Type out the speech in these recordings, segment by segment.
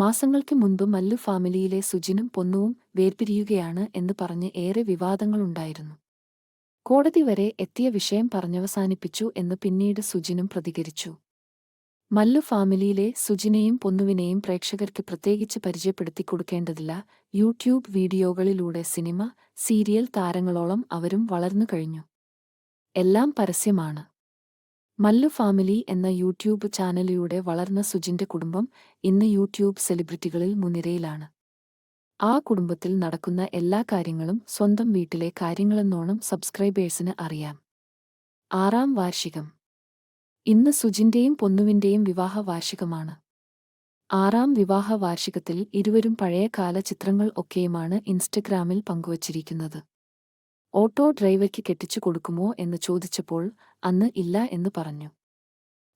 മാസങ്ങൾക്ക് മുൻപ് മല്ലു ഫാമിലിയിലെ സുജിനും പൊന്നുവും വേർപിരിയുകയാണ് എന്ന് പറഞ്ഞ് ഏറെ വിവാദങ്ങളുണ്ടായിരുന്നു. കോടതി വരെ എത്തിയ വിഷയം പറഞ്ഞവസാനിപ്പിച്ചു എന്ന് പിന്നീട് സുജിനും പ്രതികരിച്ചു. മല്ലു ഫാമിലിയിലെ സുജിനെയും പൊന്നുവിനെയും പ്രേക്ഷകർക്ക് പ്രത്യേകിച്ച് പരിചയപ്പെടുത്തി കൊടുക്കേണ്ടതില്ല. യൂട്യൂബ് വീഡിയോകളിലൂടെ സിനിമ സീരിയൽ താരങ്ങളോളം അവരും വളർന്നു കഴിഞ്ഞു. എല്ലാം പരസ്യമാണ്. മല്ലു ഫാമിലി എന്ന യൂട്യൂബ് ചാനലിലൂടെ വളർന്ന സുജിന്റെ കുടുംബം ഇന്ന് യൂട്യൂബ് സെലിബ്രിറ്റികളിൽ മുൻനിരയിലാണ്. ആ കുടുംബത്തിൽ നടക്കുന്ന എല്ലാ കാര്യങ്ങളും സ്വന്തം വീട്ടിലെ കാര്യങ്ങളെന്നോണം സബ്സ്ക്രൈബേഴ്സിന് അറിയാം. ആറാം വാർഷികം. ഇന്ന് സുജിന്റെയും പൊന്നുവിന്റെയും വിവാഹ വാർഷികമാണ്. ആറാം വിവാഹ വാർഷികത്തിൽ ഇരുവരും പഴയകാല ചിത്രങ്ങൾ ഒക്കെയുമാണ് ഇൻസ്റ്റഗ്രാമിൽ പങ്കുവച്ചിരിക്കുന്നത്. ഓട്ടോ ഡ്രൈവർക്ക് കെട്ടിച്ചു കൊടുക്കുമോ എന്ന് ചോദിച്ചപ്പോൾ അന്ന് ഇല്ല എന്ന് പറഞ്ഞു.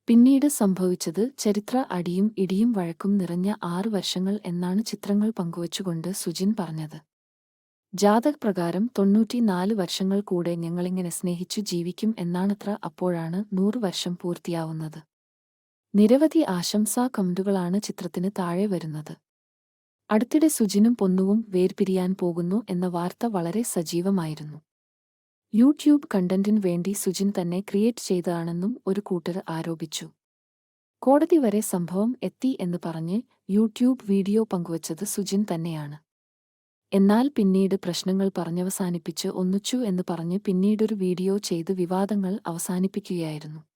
പിന്നീട് സംഭവിച്ചത് ചരിത്ര അടിയും ഇടിയും വഴക്കും നിറഞ്ഞ ആറു വർഷങ്ങൾ എന്നാണ് ചിത്രങ്ങൾ പങ്കുവച്ചുകൊണ്ട് സുജിൻ പറഞ്ഞത്. ജാതക് പ്രകാരം തൊണ്ണൂറ്റിനാല് വർഷങ്ങൾ കൂടെ ഞങ്ങളിങ്ങനെ സ്നേഹിച്ചു ജീവിക്കും എന്നാണത്ര അപ്പോഴാണ് നൂറു വർഷം പൂർത്തിയാവുന്നത്. നിരവധി ആശംസാ കമന്റുകളാണ് ചിത്രത്തിന് താഴെ വരുന്നത്. അടുത്തിടെ സുജിനും പൊന്നുവും വേർപിരിയാൻ പോകുന്നു എന്ന വാർത്ത വളരെ സജീവമായിരുന്നു. യൂട്യൂബ് കണ്ടന്റിന് വേണ്ടി സുജിൻ തന്നെ ക്രിയേറ്റ് ചെയ്തതാണെന്നും ഒരു കൂട്ടർ ആരോപിച്ചു. കോടതി വരെ സംഭവം എത്തി എന്ന് പറഞ്ഞ് യൂട്യൂബ് വീഡിയോ പങ്കുവച്ചത് സുജിൻ തന്നെയാണ്. എന്നാൽ പിന്നീട് പ്രശ്നങ്ങൾ പറഞ്ഞവസാനിപ്പിച്ച് ഒന്നിച്ചു എന്ന് പറഞ്ഞ് പിന്നീടൊരു വീഡിയോ ചെയ്ത് വിവാദങ്ങൾ അവസാനിപ്പിക്കുകയായിരുന്നു.